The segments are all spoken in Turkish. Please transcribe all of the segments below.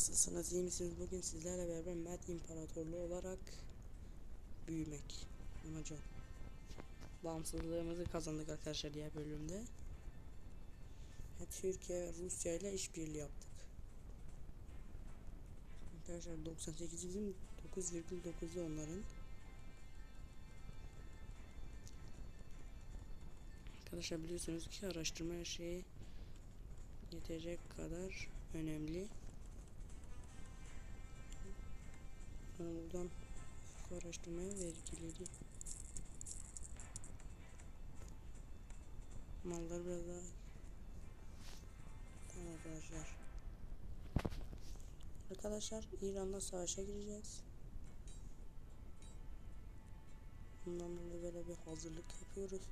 Nasılsınız iyi misiniz? Bugün sizlerle beraber Med İmparatorluğu olarak büyümek amacı. Bağımsızlığımızı kazandık arkadaşlar diğer bölümde. Türkiye Rusya ile işbirliği yaptık. Arkadaşlar 98 bizim 9,9'u onların. Arkadaşlar biliyorsunuz ki araştırma her şeyi yetecek kadar önemli. Buradan araştırmaya vergileri mallar biraz daha tamam arkadaşlar arkadaşlar İran'la savaşa gireceğiz. Bundan dolayı böyle bir hazırlık yapıyoruz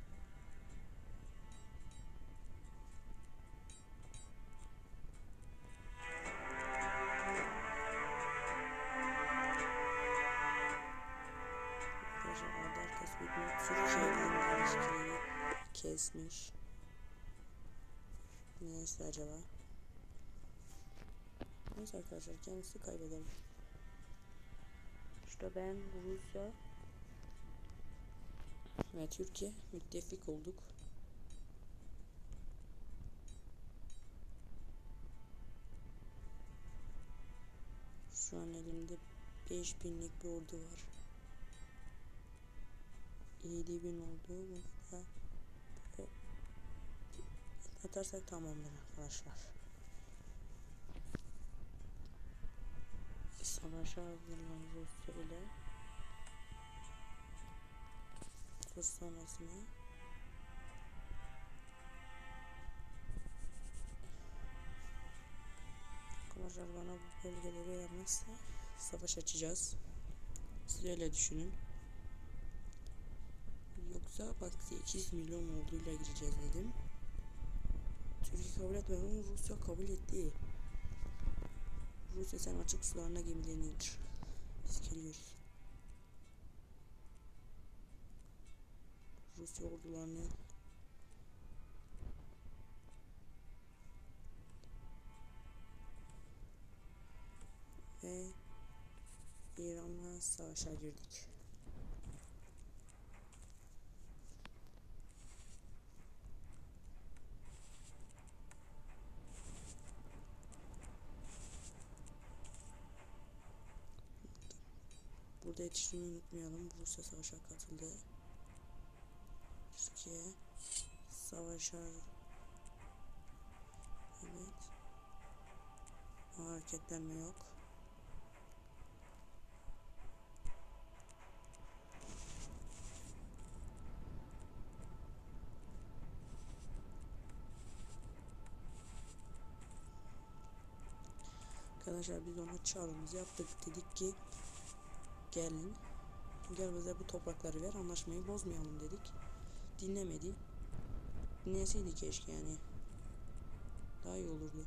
Türkiye'den ilişkileri kesmiş. Neyse acaba? Neyse arkadaşlar kendisi kaybedelim. İşte ben Rusya ve Türkiye müttefik olduk. Şu an elimde 5000'lik bir ordu var. 7000 oldu. Burada böyle atarsak tamamdır arkadaşlar. Savaşa hazırlanıyoruz şöyle. Söz sonrasında Arkadaşlar bana bu bölgeleri vermezse savaş açacağız. Siz öyle düşünün. Yoksa bak 8 milyon orduyla gireceğiz dedim. Türkiye kabul etmedi ama Rusya kabul etti. Rusya sen açık sularına gemilerini indir. Biz geliyoruz. Rusya ordularını ve İran'la savaşa girdik. Burada yetiştiğini unutmayalım. Rusya savaşa katıldı. Türkiye savaşa Evet. Hareketlenme yok. Arkadaşlar biz ona çağrımızı yaptık. Dedik ki gelin gel bize bu toprakları ver anlaşmayı bozmayalım dedik. Dinlemedi. Dinleseydi keşke yani. Daha iyi olurdu.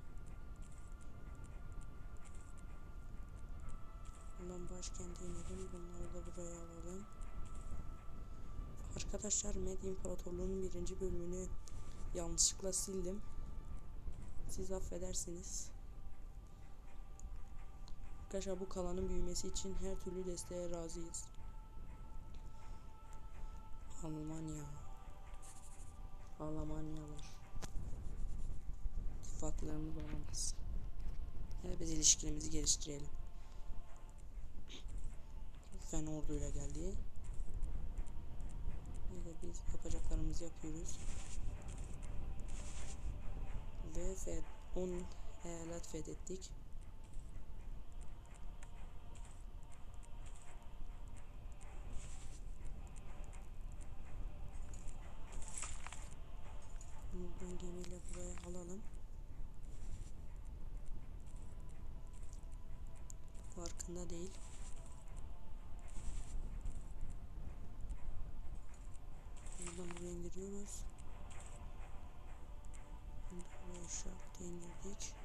Bundan başkente inelim. Bunları da buraya alalım. Arkadaşlar Med İmparatorluğu'nun birinci bölümünü yanlışlıkla sildim. Siz affedersiniz. Arkadaşlar bu kalanın büyümesi için her türlü desteğe razıyız. Almanya. Almanyalar. İttifaklarımız olamaz. Hele biz ilişkilerimizi geliştirelim. Fen orduyla geldi. Böyle biz yapacaklarımızı yapıyoruz. Ve fed 10 eyalet fethettik. Buradan gemiyle buraya alalım. Farkında değil. Buradan buraya indiriyoruz. Buraya şart indirdik.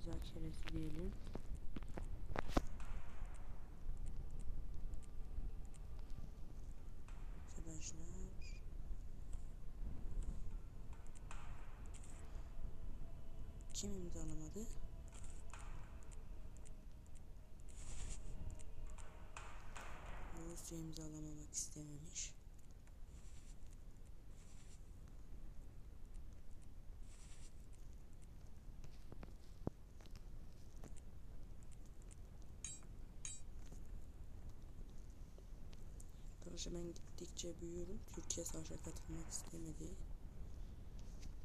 Müzakeresi diyelim. Arkadaşlar. Kim imzalamadı? Rusya imzalamamak istememiş. Ben gittikçe büyüyorum. Türkiye savaşa katılmak istemedi.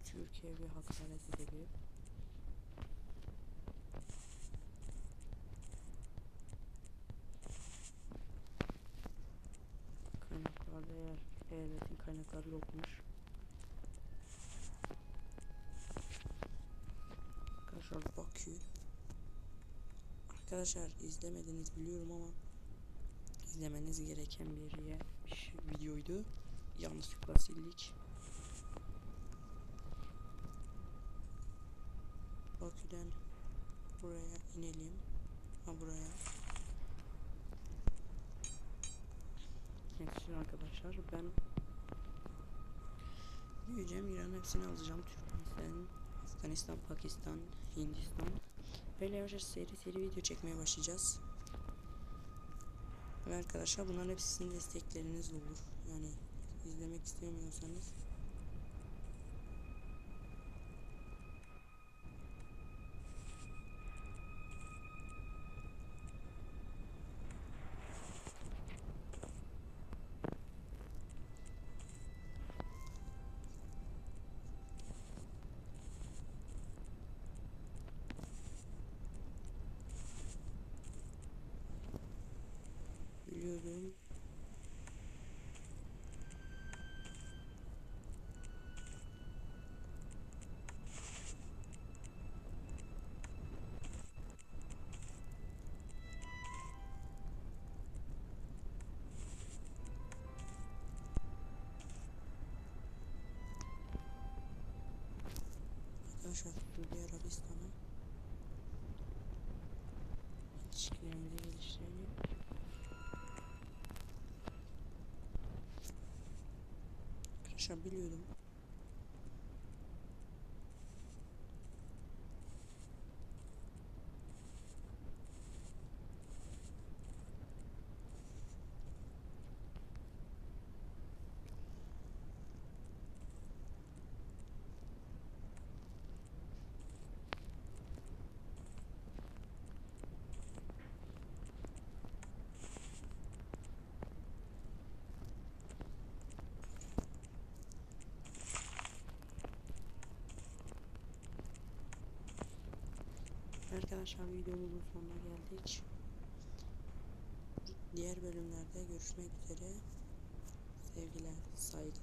Türkiye bir hakaret edebilir. Kaynaklarda eğer devletin kaynakları yokmuş. Arkadaşlar Bakü. Arkadaşlar izlemediniz biliyorum ama izlemeniz gereken bir yer, videoydu. Yanlışlıkla sildik. Bakü'den buraya inelim. Ha buraya. Şimdi arkadaşlar ben büyüyeceğim İran hepsini alacağım. Türkmenistan, Afganistan, Pakistan, Hindistan. Böyle yavaş seri seri video çekmeye başlayacağız. Ve arkadaşlar bunların hepsi sizin destekleriniz olur. Yani izlemek istemiyorsanız Arkadaşlar Suudi Arabistan'a ilişkilerimizi geliştirelim. Arkadaşlar biliyordum. Arkadaşlar videomuzun sonuna geldik. Diğer bölümlerde görüşmek üzere. Sevgiler, saygılar.